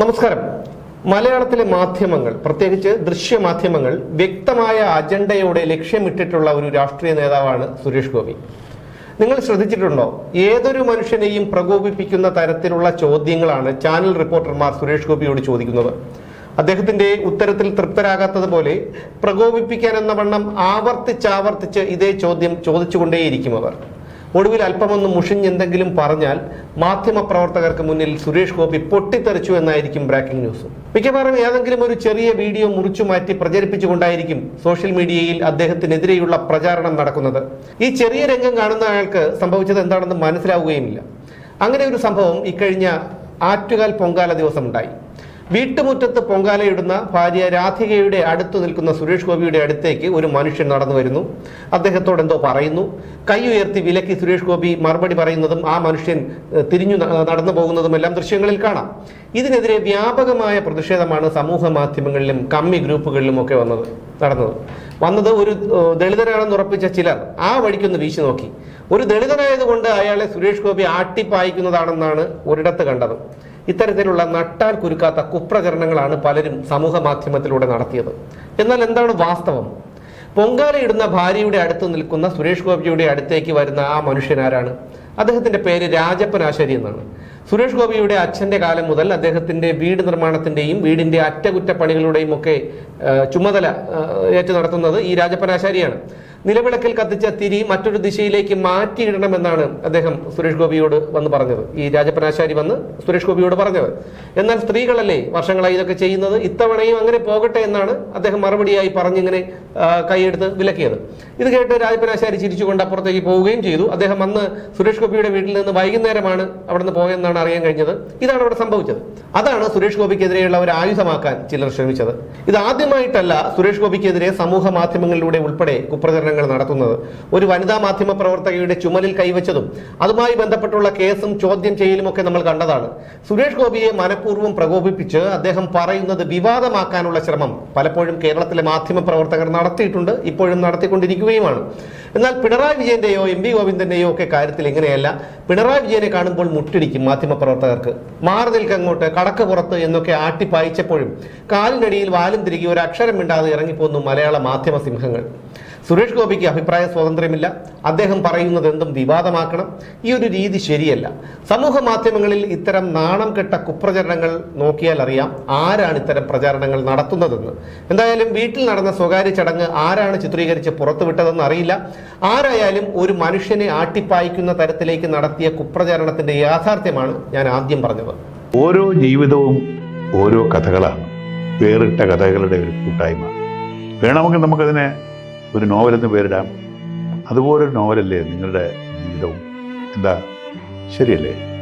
നമസ്കാരം. മലയാളത്തിലെ മാധ്യമങ്ങൾ പ്രത്യേകിച്ച് ദൃശ്യമാധ്യമങ്ങൾ വ്യക്തമായ അജണ്ടയോടെ ലക്ഷ്യമിട്ടിട്ടുള്ള ഒരു രാഷ്ട്രീയ നേതാവാണ് സുരേഷ് ഗോപി. നിങ്ങൾ ശ്രദ്ധിച്ചിട്ടുണ്ടോ? ഏതൊരു മനുഷ്യനെയും പ്രകോപിപ്പിക്കുന്ന തരത്തിലുള്ള ചോദ്യങ്ങളാണ് ചാനൽ റിപ്പോർട്ടർമാർ സുരേഷ് ഗോപിയോട് ചോദിക്കുന്നത്. അദ്ദേഹത്തിന്റെ ഉത്തരത്തിൽ തൃപ്തരാകാത്തതുപോലെ പ്രകോപിപ്പിക്കാൻ എന്ന വണ്ണം ആവർത്തിച്ചാവർത്തിച്ച് ഇതേ ചോദ്യം ചോദിച്ചുകൊണ്ടേയിരിക്കും അവർ. ഒടുവിൽ അല്പമൊന്ന് മുഷിഞ്ഞെന്തെങ്കിലും പറഞ്ഞാൽ മാധ്യമപ്രവർത്തകർക്ക് മുന്നിൽ സുരേഷ് ഗോപി പൊട്ടിത്തെറിച്ചു എന്നായിരിക്കും ബ്രേക്കിംഗ് ന്യൂസ് മിക്കവാറും ഏതെങ്കിലും ഒരു ചെറിയ വീഡിയോ മുറിച്ചു മാറ്റി പ്രചരിപ്പിച്ചുകൊണ്ടായിരിക്കും സോഷ്യൽ മീഡിയയിൽ അദ്ദേഹത്തിനെതിരെയുള്ള പ്രചാരണം നടക്കുന്നത്. ഈ ചെറിയ രംഗം കാണുന്ന അയാൾക്ക് സംഭവിച്ചത് എന്താണെന്ന് മനസ്സിലാവുകയുമില്ല. അങ്ങനെ ഒരു സംഭവം ഇക്കഴിഞ്ഞ ആറ്റുകാൽ പൊങ്കാല ദിവസം ഉണ്ടായി വീട്ടുമുറ്റത്ത് പൊങ്കാലയിടുന്ന ഭാര്യ രാധികയുടെ അടുത്ത് നിൽക്കുന്ന സുരേഷ് ഗോപിയുടെ അടുത്തേക്ക് ഒരു മനുഷ്യൻ നടന്നു വരുന്നു. അദ്ദേഹത്തോട് എന്തോ പറയുന്നു. കൈ ഉയർത്തി വിലക്കി സുരേഷ് ഗോപി മറുപടി പറയുന്നതും ആ മനുഷ്യൻ തിരിഞ്ഞു നടന്നു പോകുന്നതും എല്ലാം ദൃശ്യങ്ങളിൽ കാണാം. ഇതിനെതിരെ വ്യാപകമായ പ്രതിഷേധമാണ് സമൂഹ മാധ്യമങ്ങളിലും കമ്മി ഗ്രൂപ്പുകളിലും ഒക്കെ വന്നത് നടന്നത്. വന്നത് ഒരു ദളിതരാണെന്ന് ഉറപ്പിച്ച ചിലർ ആ വഴിക്കൊന്ന് വീശി നോക്കി. ഒരു ദളിതനായതുകൊണ്ട് അയാളെ സുരേഷ് ഗോപി ആട്ടിപ്പായിക്കുന്നതാണെന്നാണ് ഒരിടത്ത് കണ്ടത്. ഇത്തരത്തിലുള്ള നട്ടാൽ കുരുക്കാത്ത കുപ്രചരണങ്ങളാണ് പലരും സമൂഹ മാധ്യമത്തിലൂടെ നടത്തിയത്. എന്നാൽ എന്താണ് വാസ്തവം? പൊങ്കാലയിടുന്ന ഭാര്യയുടെ അടുത്ത് നിൽക്കുന്ന സുരേഷ് ഗോപിയുടെ അടുത്തേക്ക് വരുന്ന ആ മനുഷ്യനാരാണ്? അദ്ദേഹത്തിന്റെ പേര് രാജപ്പൻ ആശാരി എന്നാണ്. സുരേഷ് ഗോപിയുടെ അച്ഛന്റെ കാലം മുതൽ അദ്ദേഹത്തിന്റെ വീട് നിർമ്മാണത്തിന്റെയും വീടിന്റെ അറ്റകുറ്റപ്പണികളുടെയും ഒക്കെ ചുമതല ഏറ്റു നടത്തുന്നത് ഈ രാജപ്പൻ ആശാരിയാണ്. നിലവിളക്കിൽ കത്തിച്ച തിരി മറ്റൊരു ദിശയിലേക്ക് മാറ്റിയിടണമെന്നാണ് അദ്ദേഹം സുരേഷ് ഗോപിയോട് വന്ന് പറഞ്ഞത്. ഈ രാജപ്പനാശാരി വന്ന് സുരേഷ് ഗോപിയോട് പറഞ്ഞത്. എന്നാൽ സ്ത്രീകളല്ലേ വർഷങ്ങളായി ഇതൊക്കെ ചെയ്യുന്നത്? ഇത്തവണയും അങ്ങനെ പോകട്ടെ എന്നാണ് അദ്ദേഹം മറുപടിയായി പറഞ്ഞിങ്ങനെ കൈയെടുത്ത് വിലക്കിയത്. ഇത് കേട്ട് രാജപ്പനാശാരി ചിരിച്ചുകൊണ്ട് അപ്പുറത്തേക്ക് പോവുകയും ചെയ്തു. അദ്ദേഹം അന്ന് സുരേഷ് ഗോപിയുടെ വീട്ടിൽ നിന്ന് വൈകുന്നേരമാണ് അവിടെ നിന്ന് പോയെന്നാണ് അറിയാൻ കഴിഞ്ഞത്. ഇതാണ് അവിടെ സംഭവിച്ചത്. അതാണ് സുരേഷ് ഗോപിക്കെതിരെയുള്ള ഒരു ആയുധമാക്കാൻ ചിലർ ശ്രമിച്ചത്. ഇത് ആദ്യമായിട്ടല്ല സുരേഷ് ഗോപിക്കെതിരെ സമൂഹ മാധ്യമങ്ങളിലൂടെ ഉൾപ്പെടെ കുപ്രചരണങ്ങൾ നടത്തുന്നത്. ഒരു വനിതാ മാധ്യമ പ്രവർത്തകയുടെ ചുമലിൽ കൈവച്ചതും അതുമായി ബന്ധപ്പെട്ടുള്ള കേസും ചോദ്യം ചെയ്യലുമൊക്കെ നമ്മൾ കണ്ടതാണ്. സുരേഷ് ഗോപിയെ മനഃപൂർവം പ്രകോപിപ്പിച്ച് അദ്ദേഹം പറയുന്നത് വിവാദമാക്കാനുള്ള ശ്രമം പലപ്പോഴും കേരളത്തിലെ മാധ്യമ പ്രവർത്തകർ നടത്തിയിട്ടുണ്ട് ഇപ്പോഴും നടത്തിക്കൊണ്ടിരിക്കുകയുമാണ്. എന്നാൽ പിണറായി വിജയന്റെയോ എം വി ഗോവിന്ദന്റെയോ ഒക്കെ കാര്യത്തിൽ ഇങ്ങനെയല്ല. പിണറായി വിജയനെ കാണുമ്പോൾ മുട്ടിടിക്കും മാധ്യമ പ്രവർത്തകർക്ക് മാറി നിൽക്കങ്ങോട്ട് കടക്ക് പുറത്ത് എന്നൊക്കെ ആട്ടിപ്പായിച്ചപ്പോഴും കാലിനടിയിൽ വാലും തിരികെ ഒരു അക്ഷരം മിണ്ടാതെ ഇറങ്ങിപ്പോന്നു മലയാള മാധ്യമ സിംഹങ്ങൾ. സുരേഷ് ഗോപിക്ക് അഭിപ്രായ സ്വാതന്ത്ര്യമില്ല. അദ്ദേഹം പറയുന്നത് എന്തും വിവാദമാക്കണം. ഈ ഒരു രീതി ശരിയല്ല. സമൂഹ മാധ്യമങ്ങളിൽ ഇത്തരം നാണം കെട്ട കുപ്രചരണങ്ങൾ നോക്കിയാൽ അറിയാം ആരാണ് ഇത്തരം പ്രചാരണങ്ങൾ നടത്തുന്നതെന്ന്. എന്തായാലും വീട്ടിൽ നടന്ന സ്വകാര്യ ചടങ്ങ് ആരാണ് ചിത്രീകരിച്ച് പുറത്തുവിട്ടതെന്ന് അറിയില്ല. ആരായാലും ഒരു മനുഷ്യനെ ആട്ടിപ്പായിക്കുന്ന തരത്തിലേക്ക് നടത്തിയ കുപ്രചരണത്തിന്റെ യാഥാർത്ഥ്യമാണ് ഞാൻ ആദ്യം പറഞ്ഞത്. ഓരോ ജീവിതവും ഓരോ കഥകളാണ്. വേറിട്ട കഥകളുടെ ഒരു കൂട്ടായ്മ. വേണമെങ്കിൽ നമുക്കതിനെ ഒരു നോവലെന്ന് പേരിടാം. അതുപോലൊരു നോവലല്ലേ നിങ്ങളുടെ ജീവിതവും? എന്താ? ശരിയല്ലേ?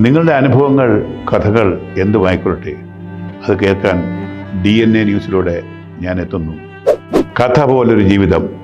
നിങ്ങളുടെ അനുഭവങ്ങൾ കഥകൾ എന്തുമായിക്കൊള്ളട്ടെ അത് കേൾക്കാൻ ഡി എൻ എ ന്യൂസിലൂടെ ഞാൻ എത്തുന്നു. കഥ പോലൊരു ജീവിതം.